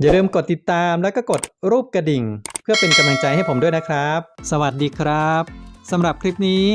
อย่าลืมกดติดตามแล้วก็กดรูปกระดิ่ง เพื่อเป็นกำลังใจให้ผมด้วยนะครับ สวัสดีครับสำหรับคลิปนี้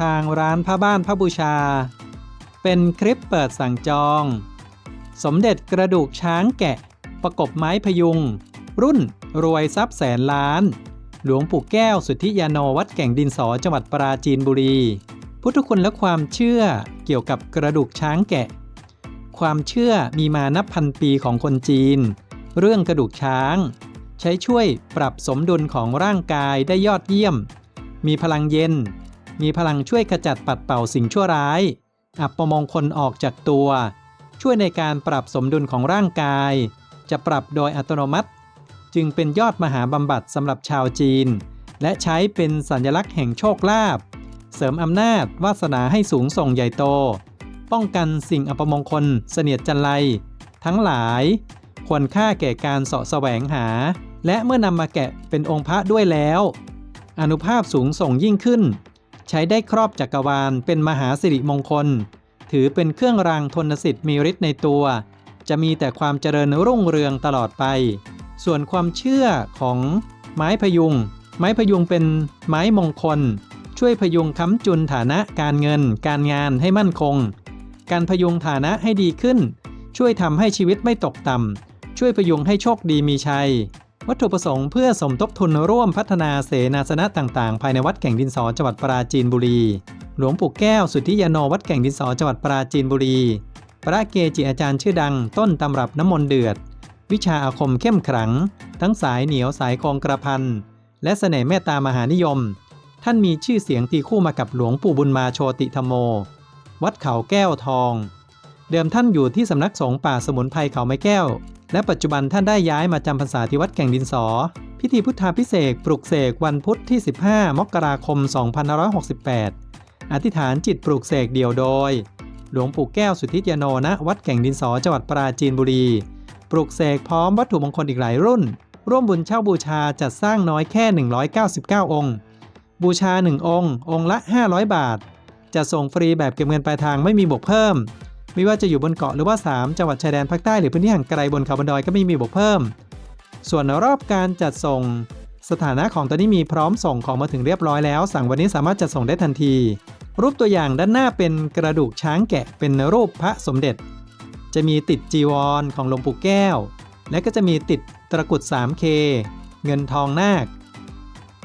ทางร้านผ้าบ้านผ้าบูชา เป็นคลิปเปิดสั่งจอง สมเด็จกระดูกช้างแกะ ประกบไม้พยุง รุ่นรวยทรัพย์แสนล้าน หลวงปู่แก้วสุทธิยาโนวัดแก่งดินสอจังหวัดปราจีนบุรี พุทธคุณและความเชื่อเกี่ยวกับกระดูกช้างแกะ ความเชื่อมีมานับพันปีของคนจีน เรื่องกระดูกช้าง ใช้ช่วยปรับสมดุลของร่างกายได้ยอดเยี่ยม มีพลังเย็น มีพลังช่วยขจัดปัดเป่าสิ่งชั่วร้าย อับประมงคลออกจากตัว ช่วยในการปรับสมดุลของร่างกาย จะปรับโดยอัตโนมัติ จึงเป็นยอดมหาบำบัดสำหรับชาวจีน และใช้เป็นสัญลักษณ์แห่งโชคลาภเสริมอำนาจวาสนาให้สูงส่งใหญ่โต ป้องกันสิ่งอัปมงคลเสนียดจันไรทั้งหลาย ควรค่าแก่การเสาะแสวงหา และเมื่อนำมาแกะเป็นองค์พระด้วยแล้ว อนุภาพสูงส่งยิ่งขึ้น ใช้ได้ครอบจักรวาลเป็นมหาสิริมงคล ถือเป็นเครื่องรางทนสิทธิ์มีฤทธิ์ในตัว จะมีแต่ความเจริญรุ่งเรืองตลอดไป ส่วนความเชื่อของไม้พยุง ไม้พยุงเป็นไม้มงคล ช่วยพยุงค้ำจุนฐานะการเงิน การงานให้มั่นคง การพยุงฐานะให้ดีขึ้น ช่วยทำให้ชีวิตไม่ตกต่ำ ช่วยพยุงให้โชคดีมีชัย วัตถุประสงค์เพื่อสมทบทุนร่วมพัฒนาเสนาสนะต่างๆ ภายในวัดแก่งดินสอจังหวัดปราจีนบุรี หลวงปู่แก้วสุทธิยาโนวัดแก่งดินสอจังหวัดปราจีนบุรี พระเกจิอาจารย์ชื่อดังต้นตำรับน้ำมนต์เดือด วิชาอาคมเข้มขลัง ทั้งสายเหนียวสายคองกระพันและเสน่ห์เมตตามหานิยม ท่านมีชื่อเสียงตีคู่มากับหลวงปู่บุญมาโชติธรรมโม วัดเขาแก้วทองเดิมท่านอยู่ที่สำนักสงฆ์ป่าสมุนไพรเขาไม้แก้ว และปัจจุบันท่านได้ย้ายมาจำพรรษาที่วัดแก่งดินสอ พิธีพุทธาพิเศษปลุกเสกวันพุธที่ 15 มกราคม 2568 อธิษฐานจิตปลูกเสกเดี่ยวโดย หลวงปู่แก้วสุทธิยาโนณวัดแก่งดินสอจังหวัดปราจีนบุรี ปลูกเสกพร้อมวัตถุมงคลอีกหลายรุ่น ร่วมบุญเช่าบูชาจัดสร้างน้อยแค่ 199 องค์ บูชา 1 องค์ องค์ละ 500 บาท จะส่งฟรีแบบเก็บเงินปลายทางไม่มีบวกเพิ่ม ไม่ว่าจะอยู่บนเกาะหรือว่า 3 จังหวัดชายแดนภาคใต้หรือพื้นที่ห่างไกลบนเขาบนดอยก็ไม่มีบวกเพิ่ม ส่วนรอบการจัดส่ง สถานะของตัวนี้มีพร้อมส่งของมาถึงเรียบร้อยแล้ว สั่งวันนี้สามารถจัดส่งได้ทันที รูปตัวอย่างด้านหน้าเป็นกระดูกช้างแกะเป็นรูปพระสมเด็จ จะมีติดจีวรของหลวงปู่แก้ว และก็จะมีติดตะกรุด 3K เงินทองนาค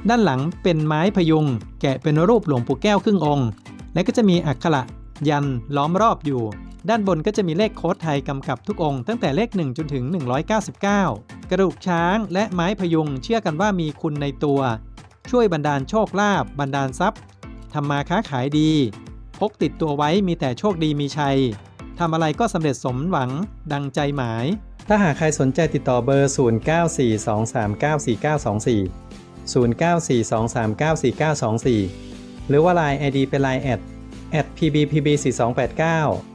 ด้านหลังเป็นไม้พยุง แกะเป็นรูปหลวงปู่แก้วครึ่งองค์ และก็จะมีอักขระยันล้อมรอบอยู่ ด้านบนก็จะมีเลขโค้ดไทยกำกับทุกองค์ตั้งแต่เลข 1 จนถึง 199 กระดูกช้างและไม้พยุงเชื่อกันว่ามีคุณในตัว ช่วยบันดาลโชคลาภบันดาลทรัพย์ทำมาค้าขายดี พกติดตัวไว้มีแต่โชคดีมีชัยทำอะไรก็สำเร็จสมหวังดังใจหมาย ถ้าหากใครสนใจติดต่อเบอร์ 0942394924 0942394924 หรือว่า Line ID เป็น Line แอด pbpb4289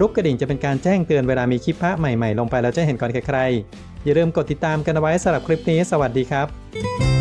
รูปกระดิ่งจะเป็นการแจ้งเตือนเวลามีคลิปพระใหม่ๆ ลงไปแล้วจะเห็นก่อนใครๆอย่าลืมกดติดตามกันเอาไว้สำหรับคลิปนี้ สวัสดีครับ